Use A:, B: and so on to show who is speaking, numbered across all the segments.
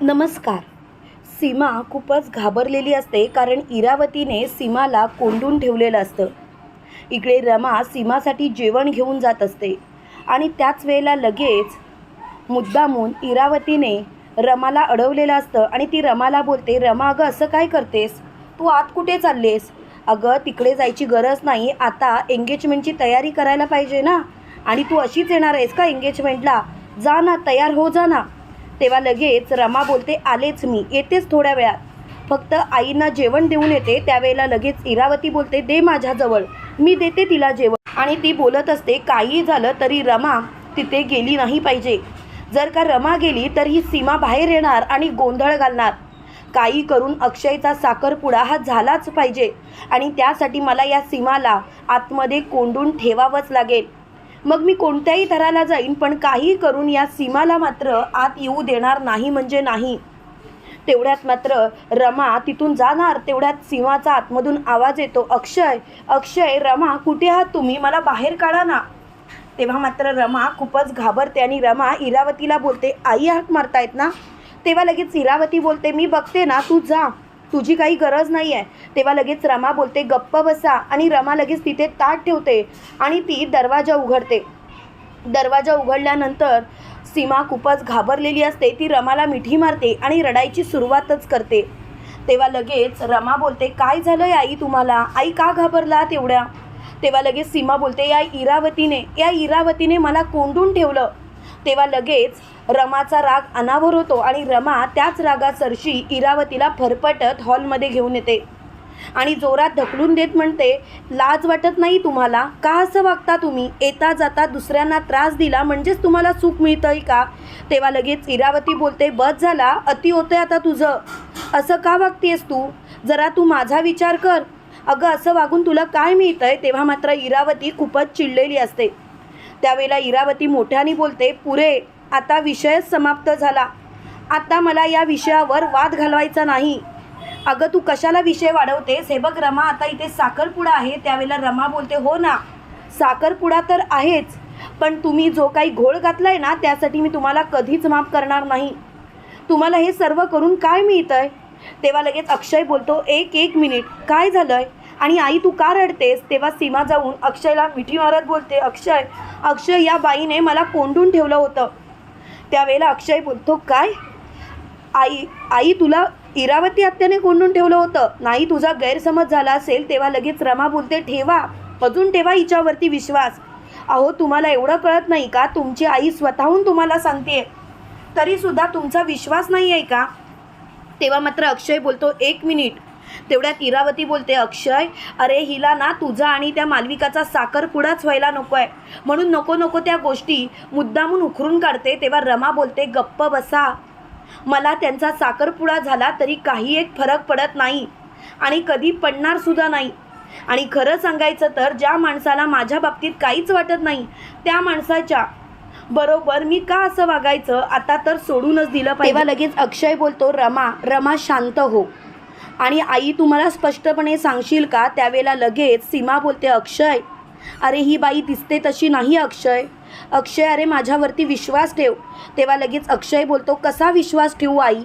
A: नमस्कार. सीमा खूपच घाबरलेली असते कारण इरावतीने सीमाला कोंडून ठेवलेलं असतं. इकडे रमा सीमासाठी जेवण घेऊन जात असते आणि त्याच वेळेला लगेच मुद्दामून इरावतीने रमाला अडवलेलं असतं आणि ती रमाला बोलते रमा अगं असं काय करतेस? तू आत कुठे चाललेस? अगं तिकडे जायची गरज नाही. आता एंगेजमेंटची तयारी करायला पाहिजे ना? आणि तू अशीच येणार आहेस का एंगेजमेंटला जा ना तयार हो जा ना. तेव्हा लगेच रमा बोलते आलेच मी. येतेच थोड्या वेळात. फक्त आईंना जेवण देऊन येते त्यावेळेला लगेच इरावती बोलते दे माझ्याजवळ मी देते तिला जेवण. आणि ती बोलत असते काही झालं तरी रमा तिथे गेली नाही पाहिजे. जर का रमा गेली तर ही सीमा बाहेर येणार आणि गोंधळ घालणार. काही करून अक्षयचा साखरपुडा हा झालाच पाहिजे आणि त्यासाठी मला या सीमाला आतमध्ये कोंडून ठेवावंच लागेल. मग मी कोणत्याही थराला जाईन पण काही करून या सीमाला मात्र आत येऊ देणार नाही म्हणजे नाही. तेवढ्यात मात्र रमा तिथून जाणार तेवढ्यात सीमाचा आतमधून आवाज येतो अक्षय अक्षय रमा कुठे आहात तुम्ही? मला बाहेर काढा ना. तेव्हा मात्र रमा खूपच घाबरते आणि रमा इरावतीला बोलते आई हाक मारतायत ना? तेव्हा लगेच इरावती बोलते मी बघते ना तू जा. तुझी काही गरज नाही आहे तेव्हा लगेच रमा बोलते गप्प बसा. आणि रमा लगेच तिथे ताट ठेवते आणि ती दरवाजा उघडते. दरवाजा उघडल्यानंतर सीमा खूपच घाबरलेली असते. ती रमाला मिठी मारते आणि रडायची सुरुवातच करते. तेव्हा लगेच रमा बोलते काय झालं आई तुम्हाला? आई का घाबरला तेवढ्या तेव्हा लगेच सीमा बोलते या इरावतीने या इरावतीने मला कोंडून ठेवलं. तेव्हा लगेच रमाचा राग अनावर होतो आणि रमा त्याच रागासरशी इरावतीला फरफटत हॉलमध्ये घेऊन येते. आणि जोरात ढकलून देत म्हणते लाज वाटत नाही तुम्हाला? का असं वागता तुम्ही? येता जाता दुसऱ्यांना त्रास दिला म्हणजेच तुम्हाला सुख मिळतंय का? तेव्हा लगेच इरावती बोलते बस झाला अति होतंय आता तुझं. असं का वागतेस तू? जरा तू माझा विचार कर. अगं असं वागून तुला काय मिळतंय? तेव्हा मात्र इरावती खूपच चिडलेली असते. त्यावेळेला इरावती मोठ्याने बोलते पुरे आता विषयच समाप्त झाला. आता मला या विषयावर वाद घालवायचा नाही. अगं तू कशाला विषय वाढवतेस? हे बघ रमा आता इथे साखरपुडा आहे. त्यावेळेला रमा बोलते हो ना साखरपुडा तर आहेच पण तुम्ही जो काही घोळ घातलाय ना त्यासाठी मी तुम्हाला कधीच माफ करणार नाही. तुम्हाला हे सर्व करून काय मिळतंय? तेव्हा लगेच अक्षय बोलतो एक एक मिनिट काय झालंय? आणि आई तू का रडतेस? तेव्हा सीमा जाऊन अक्षयला मिठी मारत बोलते अक्षय अक्षय या बाईने मला कोंडून ठेवलं होतं. त्यावेळेला अक्षय बोलतो काय? आई आई तुला इरावती आत्याने कोंडून ठेवलं होतं. नाही तुझा गैरसमज झाला असेल तेव्हा लगेच रमा बोलते ठेवा. अजून ठेवा हिच्यावरती विश्वास. अहो तुम्हाला एवढं कळत नाही का? तुमची आई स्वतःहून तुम्हाला सांगते तरीसुद्धा तुमचा विश्वास नाही आहे का? तेव्हा मात्र अक्षय बोलतो एक मिनिट. तेवढ्यात इरावती बोलते अक्षय अरे हिला ना तुझा आणि त्या मालविकाचा साखरपुडाच व्हायला नको आहे म्हणून नको नको त्या गोष्टी मुद्दामून उखरून काढते तेव्हा रमा बोलते गप्प बसा. मला त्यांचा साखरपुडा झाला तरी काही एक फरक पडत नाही आणि कधी पडणार सुद्धा नाही. आणि खरं सांगायचं तर ज्या माणसाला माझ्या बाबतीत काहीच वाटत नाही त्या माणसाच्या बरोबर मी का असं वागायचं? आता तर सोडूनच दिलं पाहिजे. तेव्हा लगेच अक्षय बोलतो रमा रमा शांत हो. आणि आई तुम्हाला स्पष्टपणे सांगशील का? त्यावेळेला लगेच सीमा बोलते अक्षय अरे ही बाई दिसते तशी नाही अक्षय. अक्षय अरे माझ्यावरती विश्वास ठेव. तेव्हा लगेच अक्षय बोलतो कसा विश्वास ठेवू आई?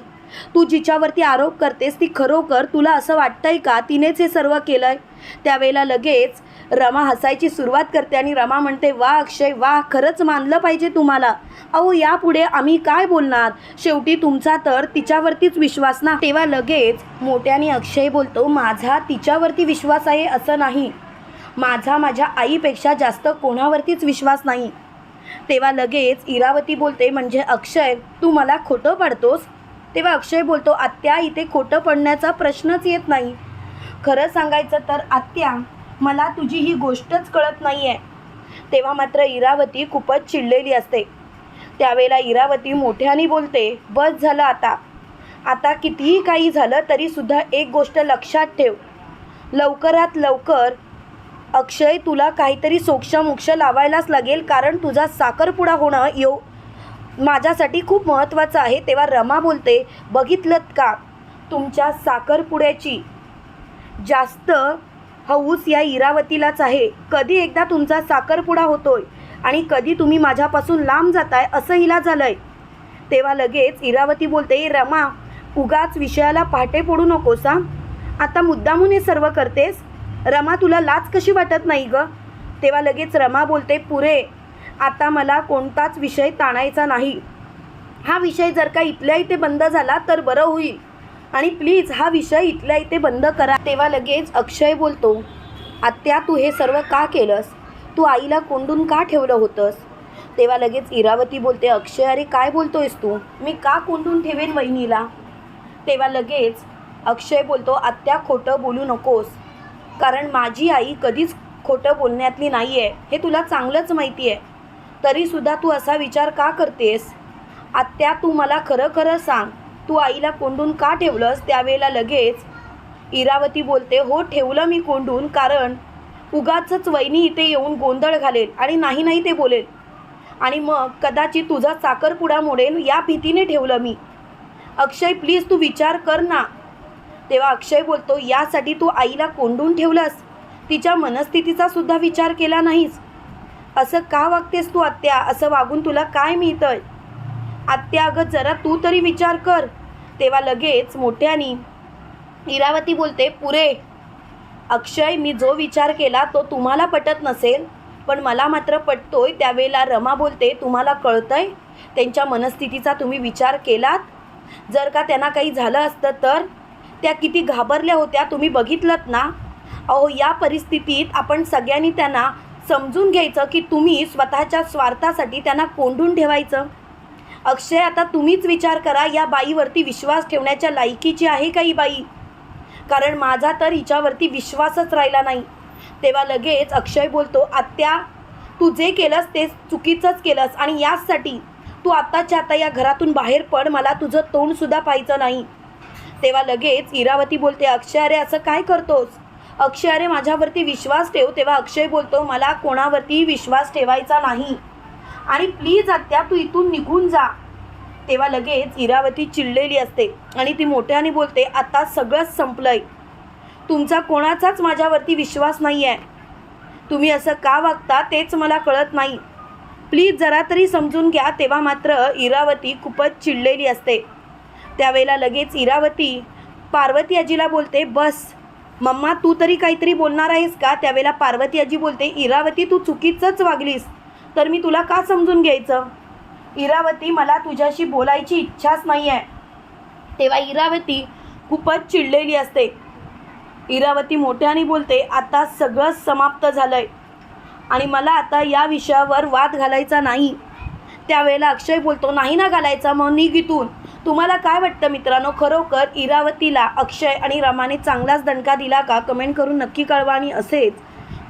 A: तू जिच्यावरती आरोप करतेस ती खरोखर तुला असं वाटतंय का? तिनेच हे सर्व केलंय. त्यावेळेला लगेच रमा हसायची सुरुवात करते आणि रमा म्हणते वा अक्षय वा खरंच मानलं पाहिजे तुम्हाला. अहो यापुढे आम्ही काय बोलणार? शेवटी तुमचा तर तिच्यावरतीच विश्वास ना? तेव्हा लगेच मोठ्याने अक्षय बोलतो माझा तिच्यावरती विश्वास आहे असं नाही. माझा माझ्या आईपेक्षा जास्त कोणावरतीच विश्वास नाही. तेव्हा लगेच इरावती बोलते म्हणजे अक्षय तू मला खोटं पाडतोस? तेव्हा अक्षय बोलतो आत्या इथे खोटं पडण्याचा प्रश्नच येत नाही. खरं सांगायचं तर आत्या मला तुझी ही गोष्टच कळत नाही आहे तेव्हा मात्र इरावती खूपच चिडलेली असते. त्यावेळेला इरावती मोठ्याने बोलते बस झालं आता. आता कितीही काही झालं तरीसुद्धा एक गोष्ट लक्षात ठेव. लवकरात लवकर अक्षय तुला काहीतरी सोक्षमोक्ष लावायलाच लागेल कारण तुझा साखरपुडा होणं यो माझ्यासाठी खूप महत्त्वाचं आहे. तेव्हा रमा बोलते बघितलं का? तुमच्या साखरपुड्याची जास्त हौस या इरावतीलाच आहे. कधी एकदा तुमचा साखरपुडा होतोय आणि कधी तुम्ही माझ्यापासून लांब जाताय असं हिला झालंय. तेव्हा लगेच इरावती बोलते रमा उगाच विषयाला पहाटे पडू नकोस हा? आता मुद्दामून हे सर्व करतेस? रमा तुला लाच कशी वाटत नाही ग? तेव्हा लगेच रमा बोलते पुरे आता मला कोणताच विषय ताणायचा नाही. हा विषय जर का इथल्या इथे बंद झाला तर बरं होईल. आणि प्लीज हा विषय इथल्या इथे बंद करा. तेव्हा लगेच अक्षय बोलतो आत्या तू हे सर्व का केलंस? तू आईला कोंडून का ठेवलं होतंस? तेव्हा लगेच इरावती बोलते अक्षय अरे काय बोलतोयस तू? मी का कोंडून ठेवेन वहिनीला? तेव्हा लगेच अक्षय बोलतो आत्या खोटं बोलू नकोस. कारण माझी आई कधीच खोटं बोलण्यातली नाही आहे हे तुला चांगलंच माहिती आहे तरीसुद्धा तू असा विचार का करतेस? आत्या तू मला खरं खरं सांग. तू आईला कोंडून का ठेवलंस? त्यावेळेला लगेच इरावती बोलते हो ठेवलं मी कोंडून कारण उगाचच वहिनी इथे येऊन गोंधळ घालेल आणि नाही नाही ते बोलेल. आणि मग कदाचित तुझा साखरपुडा मोडेल या भीतीने ठेवलं मी. अक्षय प्लीज तू विचार कर ना. तेव्हा अक्षय बोलतो यासाठी तू आईला कोंडून ठेवलंस? तिच्या मनस्थितीचा सुद्धा विचार केला नाहीस? असं का वागतेस तू आत्या? असं वागून तुला काय मिळतंय? आत्या अगं जरा तू तरी विचार कर. तेव्हा लगेच मोठ्यानी इरावती बोलते पुरे अक्षय मी जो विचार केला तो तुम्हाला पटत नसेल पण मला मात्र पटतोय. त्यावेळेला रमा बोलते तुम्हाला कळतंय? त्यांच्या मनस्थितीचा तुम्ही विचार केलात? जर का त्यांना काही झालं असतं तर? त्या किती घाबरल्या होत्या तुम्ही बघितलं ना? अहो या परिस्थितीत आपण सगळ्यांनी त्यांना समजून घ्यायचं की तुम्ही स्वतःच्या स्वार्थासाठी त्यांना कोंडून ठेवायचं. अक्षय आता तुम्हीच विचार करा या बाईवरती विश्वास ठेवण्याच्या लायकीची आहे का ही बाई? कारण माझा तर हिच्यावरती विश्वासच राहिला नाही. तेव्हा लगेच अक्षय बोलतो आत्या तू जे केलंस ते चुकीचंच केलंस आणि याचसाठी तू आत्ताच्या आता या घरातून बाहेर पड मला तुझं तोंडसुद्धा पाहायचं नाही. तेव्हा लगेच इरावती बोलते अक्षय अरे असं काय करतोस? अक्षय अरे माझ्यावरती विश्वास ठेव. तेव्हा अक्षय बोलतो मला कोणावरती विश्वास ठेवायचा नाही. आणि प्लीज आत्या तू इथून निघून जा. तेव्हा लगेच इरावती चिडलेली असते आणि ती मोठ्याने बोलते आता सगळंच संपलंय. तुमचा कोणाचाच माझ्यावरती विश्वास नाही आहे तुम्ही असं का वागता तेच मला कळत नाही. प्लीज जरा तरी समजून घ्या. तेव्हा मात्र इरावती खूपच चिडलेली असते. त्यावेळेला लगेच इरावती पार्वती आजीला बोलते बस मम्मा तू तरी काहीतरी बोलणार आहेस का? त्यावेळेला पार्वती आजी बोलते इरावती तू चुकीचंच वागलीस. तर मी तुला का समजून घ्यायचं? इरावती मला तुझ्याशी बोलायची इच्छाच नाही आहे तेव्हा इरावती खूपच चिडलेली असते. इरावती मोठ्याने बोलते आता सगळंच समाप्त झालं आहे आणि मला आता या विषयावर वाद घालायचा नाही. त्यावेळेला अक्षय बोलतो नाही ना घालायचा मग निघितून तुम्हाला काय वाटतं मित्रांनो? खरोखर इरावतीला अक्षय आणि रमाने चांगलाच दणका दिला का? कमेंट करून नक्की कळवा आणि असेच